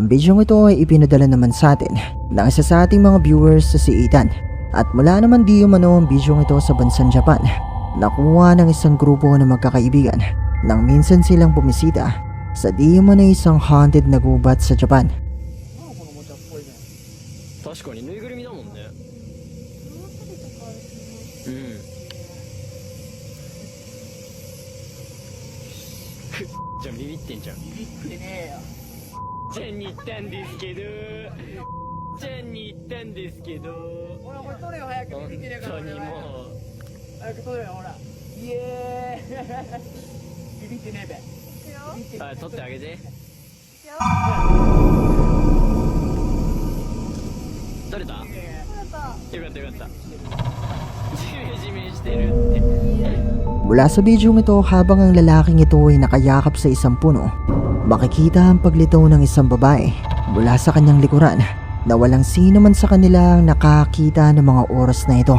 Ang bidyong ito ay ipinadala naman sa atin ng isa sa ating mga viewers sa si Ethan. At mula naman di umano ang bidyong ito sa bansang Japan. Nakuha ng isang grupo ng magkakaibigan nang minsan silang bumisita sa di umano isang haunted na gubat sa Japan. 確かにぬいぐるみだもんねうんふっじゃあビビってんじゃんビビってねえよ チェンに行ったんですけどチェンに行ったんですけどほらこれ取れよ早く本ビビってねえから当にもう早く取れよほらイエーイビビってねえべビビってねあ取ってあげて取れたえよかったよかったジメジメしてるって Mula sa bidyong ito habang ang lalaking ito ay nakayakap sa isang puno, makikita ang paglitaw ng isang babae mula sa kanyang likuran na walang sino man sa kanila ang nakakita ng mga oras na ito.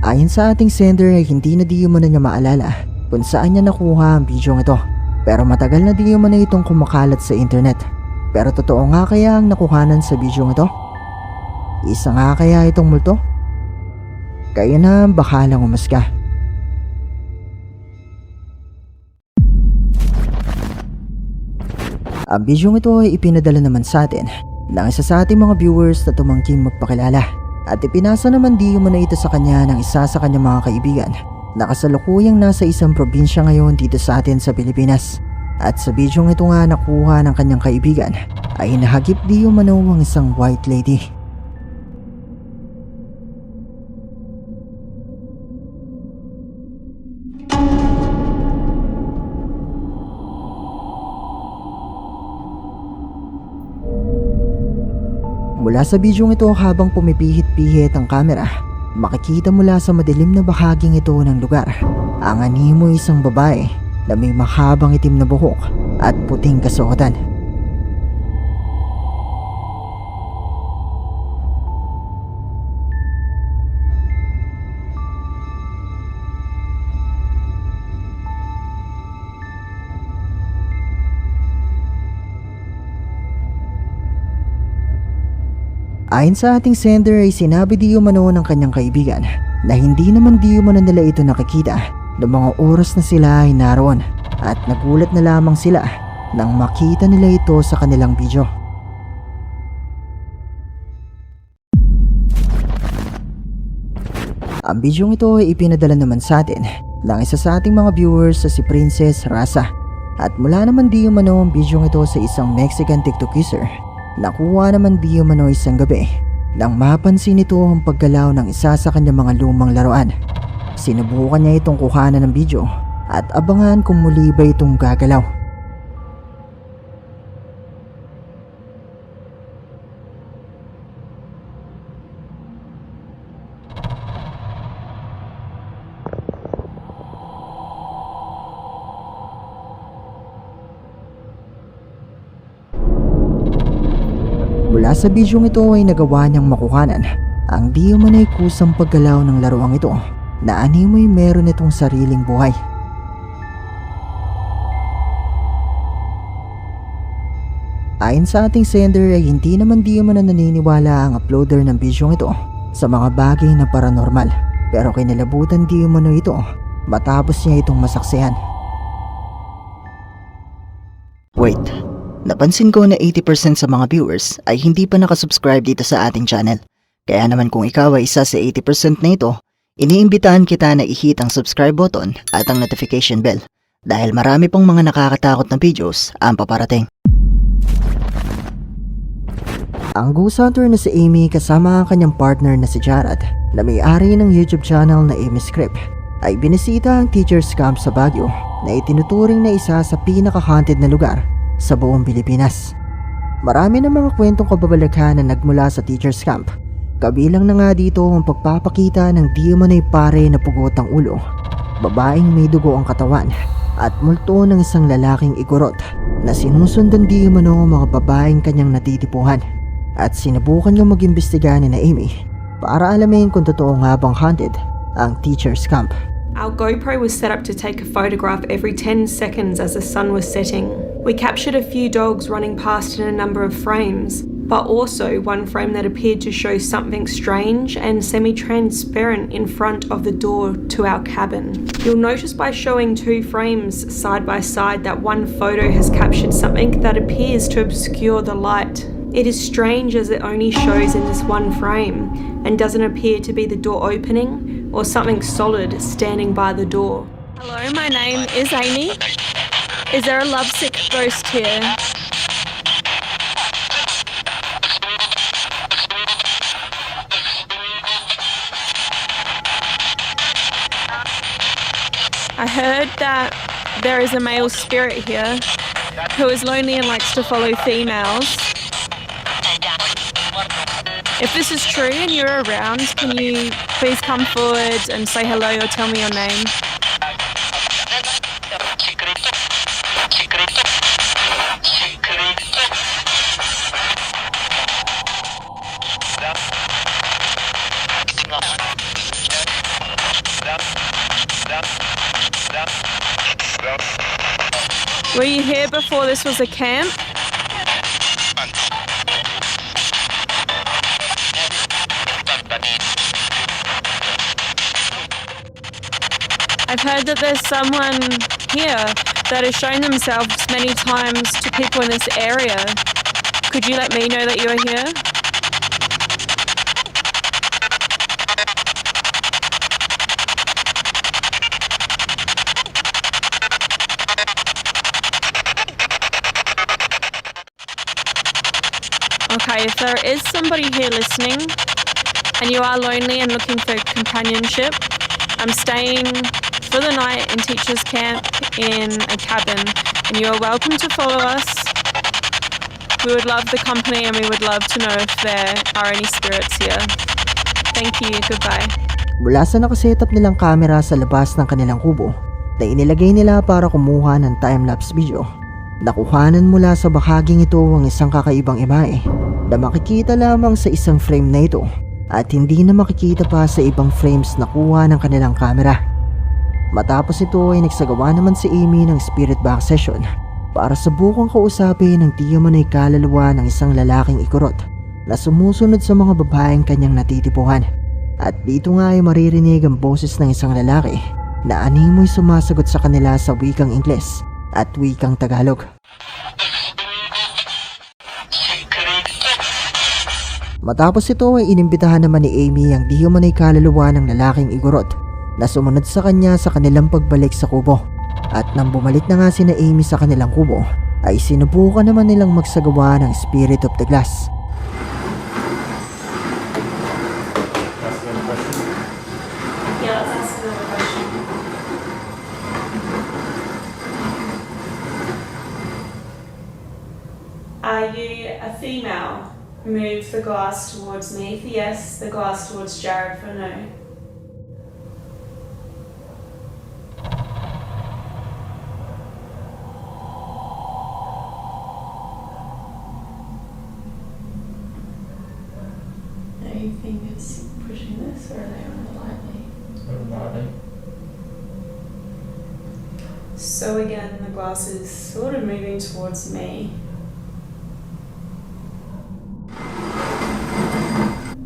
Ayon sa ating sender ay hindi na di umano niya maalala kung saan niya nakuha ang bidyong ito. Pero matagal na di umano itong kumakalat sa internet. Pero totoo nga kaya ang nakuhanan sa bidyong ito? Isa nga kaya itong multo? Kaya na bakalang umaska. Ang bidyong ito ay ipinadala naman sa atin ng isa sa ating mga viewers na tumangking magpakilala. At ipinasa naman di umano ito sa kanya ng isa sa kanyang mga kaibigan na kasalukuyang nasa isang probinsya ngayon dito sa atin sa Pilipinas. At sa bidyong ito nga nakuha ng kanyang kaibigan ay nahagip di umano ang isang white lady. Mula sa bidyong ito habang pumipihit-pihit ang kamera, makikita mula sa madilim na bahaging ito ng lugar ang animo isang babae na may mahabang itim na buhok at puting kasuotan. Ayon sa ating sender ay sinabi di umano ng kanyang kaibigan na hindi naman di umano nila ito nakikita. Noong mga oras na sila ay naroon at nagulat na lamang sila nang makita nila ito sa kanilang video. Ang bidyong ito ay ipinadala naman sa atin ng isa sa ating mga viewers sa si Princess Rasa. At mula naman di umano ang bidyong ito sa isang Mexican TikTok user Nakuha naman di umano isang gabi nang mapansin nito ang paggalaw ng isa sa kanyang mga lumang laruan. Sinubukan niya itong kuhanan ng video at abangan kung muli ba itong gagalaw. Mula sa bidyong ito ay nagawa niyang makuhanan ang di umanay kusang paggalaw ng laruang ito na animoy meron itong sariling buhay. Ayon sa ating sender ay hindi naman di man naniniwala ang uploader ng bidyong ito sa mga bagay na paranormal pero kinalabutan di umano ito matapos niya itong masaksihan. Wait, Napansin ko na 80% sa mga viewers ay hindi pa nakasubscribe dito sa ating channel. Kaya naman kung ikaw ay isa sa 80% na ito, iniimbitahan kita na i-hit ang subscribe button at ang notification bell dahil marami pong mga nakakatakot na videos ang paparating. Ang ghost hunter na si Amy kasama ang kanyang partner na si Jared na may-ari ng YouTube channel na Amy Script ay binisita ang teacher's camp sa Baguio na itinuturing na isa sa pinaka-haunted na lugar sa buong Pilipinas. Marami ng mga kwentong kababalaghan na nagmula sa teacher's camp. Kabilang na nga dito ang pagpapakita ng di pare na pugot ang ulo, babaeng may dugo ang katawan, at multo ng isang lalaking igorot na sinusundan di umano ang mga babaeng kanyang natitipuhan at sinubukan niyang mag-imbestiga ni na Amy para alamin kung totoo nga bang haunted ang teacher's camp. Our GoPro was set up to take a photograph every 10 seconds as the sun was setting. We captured a few dogs running past in a number of frames, but also one frame that appeared to show something strange and semi transparent in front of the door to our cabin. You'll notice by showing two frames side by side that one photo has captured something that appears to obscure the light. It is strange as it only shows in this one frame and doesn't appear to be the door opening or something solid standing by the door. Hello, my name is Amy. Is there a lovesick ghost here? I heard that there is a male spirit here who is lonely and likes to follow females. If this is true and you're around, can you please come forward and say hello or tell me your name? Were you here before this was a camp? I've heard that there's someone here that has shown themselves many times to people in this area. Could you let me know that you're here? Okay, if there is somebody here listening and you are lonely and looking for companionship, I'm staying for the night in teacher's camp in a cabin, and you are welcome to follow us. We would love the company and we would love to know if there are any spirits here. Thank you. Goodbye. Mula sa nakasetup nilang kamera sa labas ng kanilang kubo na inilagay nila para kumuha ng time-lapse video. Nakuhanan mula sa bahaging ito ang isang kakaibang imahe na makikita lamang sa isang frame na ito at hindi na makikita pa sa ibang frames na kuha ng kanilang kamera. Matapos ito ay nagsagawa naman si Amy ng spirit box session para subukang kausapin ng di man ay kaluluwa ng isang lalaking ikurot na sumusunod sa mga babaeng kanyang natitipuhan. At dito nga ay maririnig ang boses ng isang lalaki na animoy sumasagot sa kanila sa wikang Ingles at wikang Tagalog. Matapos ito ay inimbitahan naman ni Amy ang di ay kaluluwa ng lalaking igorot na sumunod sa kanya sa kanilang pagbalik sa kubo. At nang bumalik na nga si na Amy sa kanilang kubo, ay sinubukan naman nilang magsagawa ng Spirit of the Glass. Are you a female? Move the glass towards me for yes, the glass towards Jared for no. Towards me.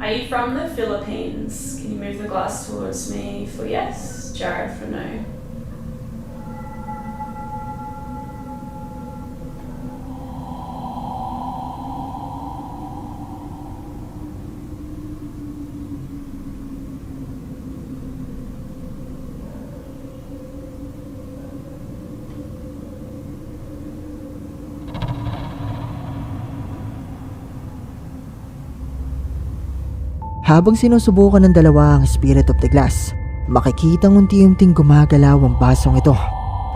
Are you from the Philippines? Can you move the glass towards me for yes, Jared for no? Habang sinusubukan ng dalawa ang Spirit of the Glass, makikitang unti-unting gumagalaw ang basong ito.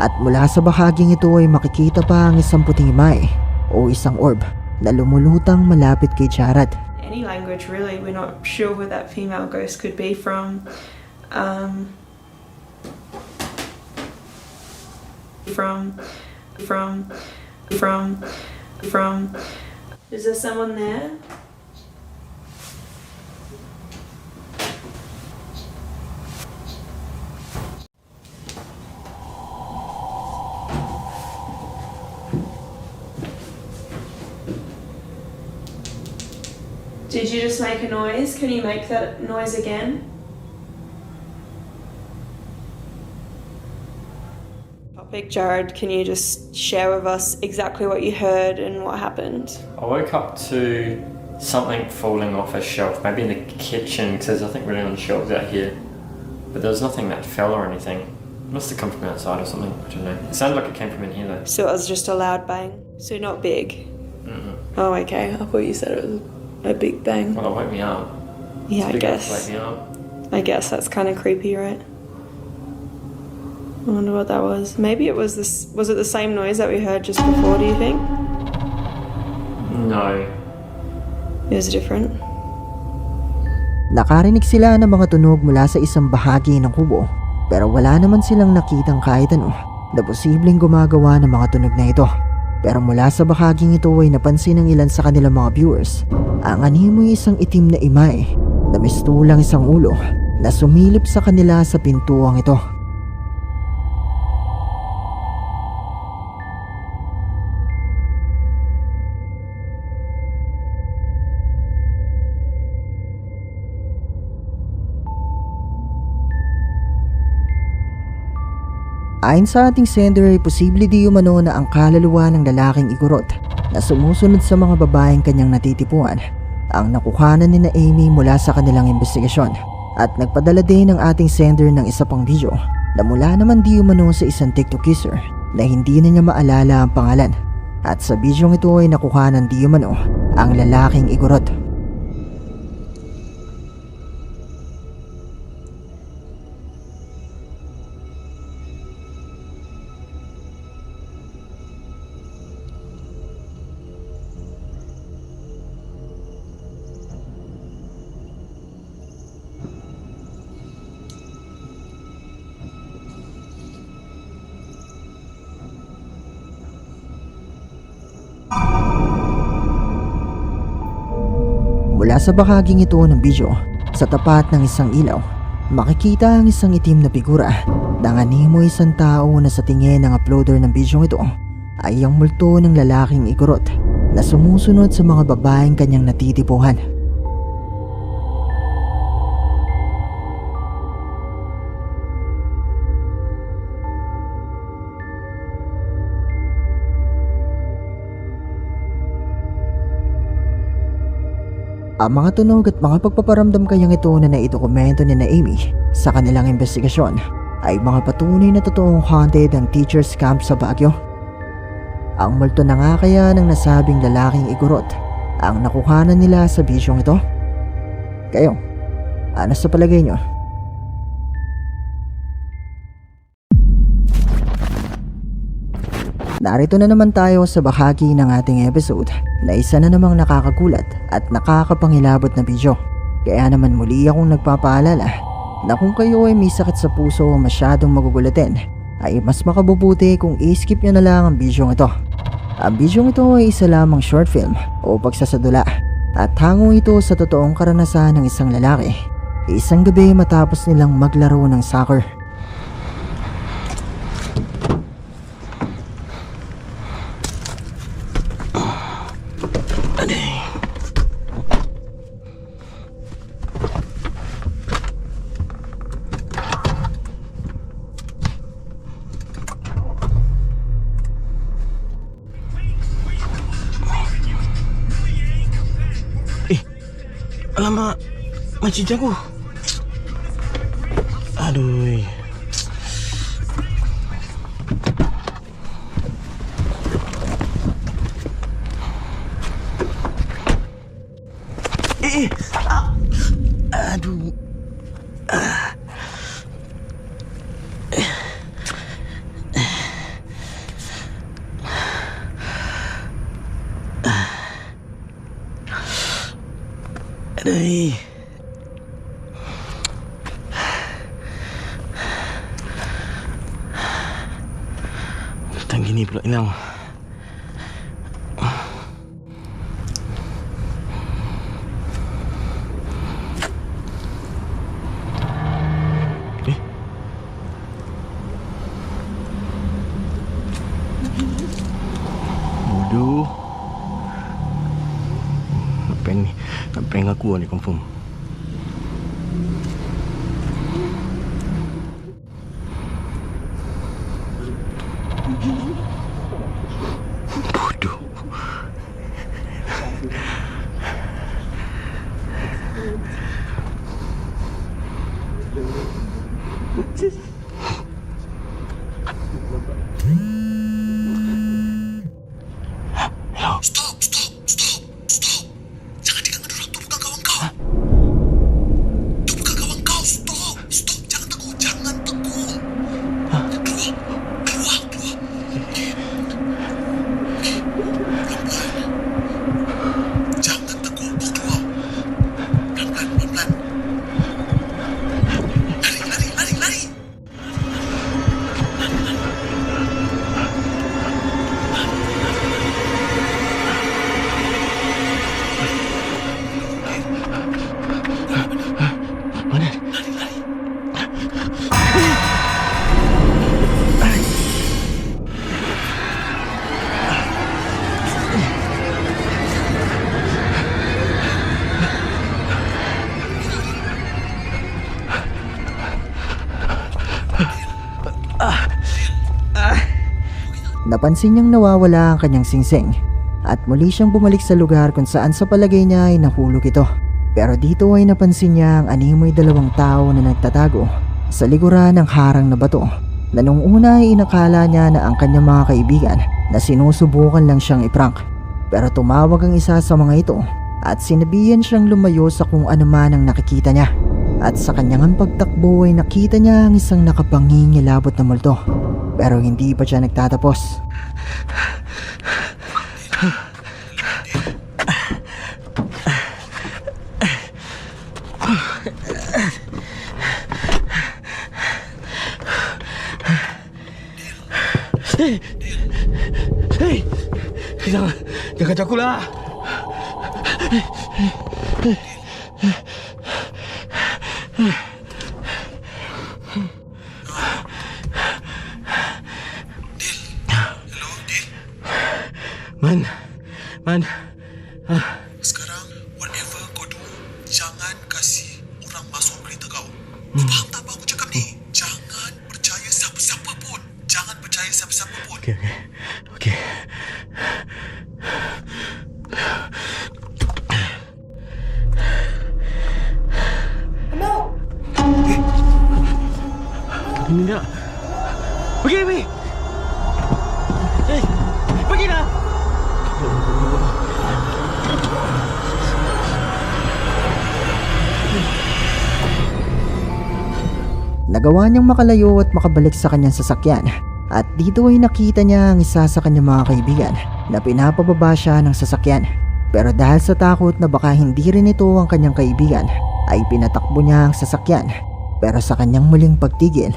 At mula sa bahaging ito ay makikita pa ang isang puting imahe o isang orb na lumulutang malapit kay Jared. Any language really, we're not sure where that female ghost could be from. Um, from, from, from, from. Is there someone there? Did you just make a noise? Can you make that noise again? Topic, Jared, can you just share with us exactly what you heard and what happened? I woke up to something falling off a shelf, maybe in the kitchen, because there's nothing really on the shelves out here. But there was nothing that fell or anything. It must have come from outside or something. I don't know. It sounded like it came from in here though. So it was just a loud bang. So not big. Mm-mm. Oh, okay. I thought you said it was a big bang. Well, it woke me up. Yeah, I It's big enough to guess. Wake me up. I guess that's kind of creepy, right? I wonder what that was. Maybe it was this. Was it the same noise that we heard just before? Do you think No. it was different? Nakarinig sila ng mga tunog mula sa isang bahagi ng kubo pero wala naman silang nakitang kahit ano na posibleng gumagawa ng mga tunog na ito. Pero mula sa bahaging ito ay napansin ng ilan sa kanilang mga viewers ang animoy isang itim na imay na mistulang isang ulo na sumilip sa kanila sa pintuang ito. Ayon sa ating sender ay posible di umano na ang kaluluwa ng lalaking igurot na sumusunod sa mga babaeng kanyang natitipuan ang nakuhanan ni na Amy mula sa kanilang investigasyon at nagpadala din ng ating sender ng isa pang video na mula naman di umano sa isang TikTok user na hindi na niya maalala ang pangalan at sa video ito ay nakuhanan di umano ang lalaking igurot. Sa bahaging ito ng video, sa tapat ng isang ilaw, makikita ang isang itim na figura na animo isang tao na sa tingin ng uploader ng video ito ay ang multo ng lalaking igorot na sumusunod sa mga babaeng kanyang natitipuhan. Ang mga tunog at mga pagpaparamdam kayang ito na naidokumento ni na Amy sa kanilang investigasyon ay mga patunay na totoong haunted ang teacher's camp sa Baguio. Ang multo na nga kaya ng nasabing lalaking igurot ang nakuhanan nila sa bisyong ito? Kayo, ano sa palagay nyo? Narito na naman tayo sa bahagi ng ating episode na isa na namang nakakagulat at nakakapangilabot na video. Kaya naman muli akong nagpapaalala na kung kayo ay may sakit sa puso o masyadong magugulatin ay mas makabubuti kung i-skip nyo na lang ang video ito. Ang video ito ay isa lamang short film o pagsasadula at hango ito sa totoong karanasan ng isang lalaki. Isang gabi matapos nilang maglaro ng soccer. Alamak, macam jago. Aduh. Datang gini pula Eh? Aduh Nak ni? Nak pengen aku lah ni confirm. just Napansin niyang nawawala ang kanyang singsing at muli siyang bumalik sa lugar kung saan sa palagay niya ay nahulog ito. Pero dito ay napansin niya ang animoy dalawang tao na nagtatago sa likuran ng harang na bato na nung una ay inakala niya na ang kanyang mga kaibigan na sinusubukan lang siyang iprank. Pero tumawag ang isa sa mga ito at sinabihan siyang lumayo sa kung ano man ang nakikita niya. At sa kanyang pagtakbo ay nakita niya ang isang nakapangingilabot na multo. Pero hindi pa siya nagtatapos. Hei! Jangan, jangan aku lah. Hello, Man, man. Sekarang, whatever kau do, jangan kasih orang masuk kereta kau. Kau faham tak apa aku cakap ni? Jangan percaya siapa-siapa pun. Jangan percaya siapa-siapa pun. Okey, okey. Okey. Ini tak. Pergi, pergi. Hei, pergi dah. Nagawa niyang makalayo at makabalik sa kanyang sasakyan. At dito ay nakita niya ang isa sa kanyang mga kaibigan na pinapababa siya ng sasakyan. Pero dahil sa takot na baka hindi rin ito ang kanyang kaibigan, ay pinatakbo niya ang sasakyan. Pero sa kanyang muling pagtigil,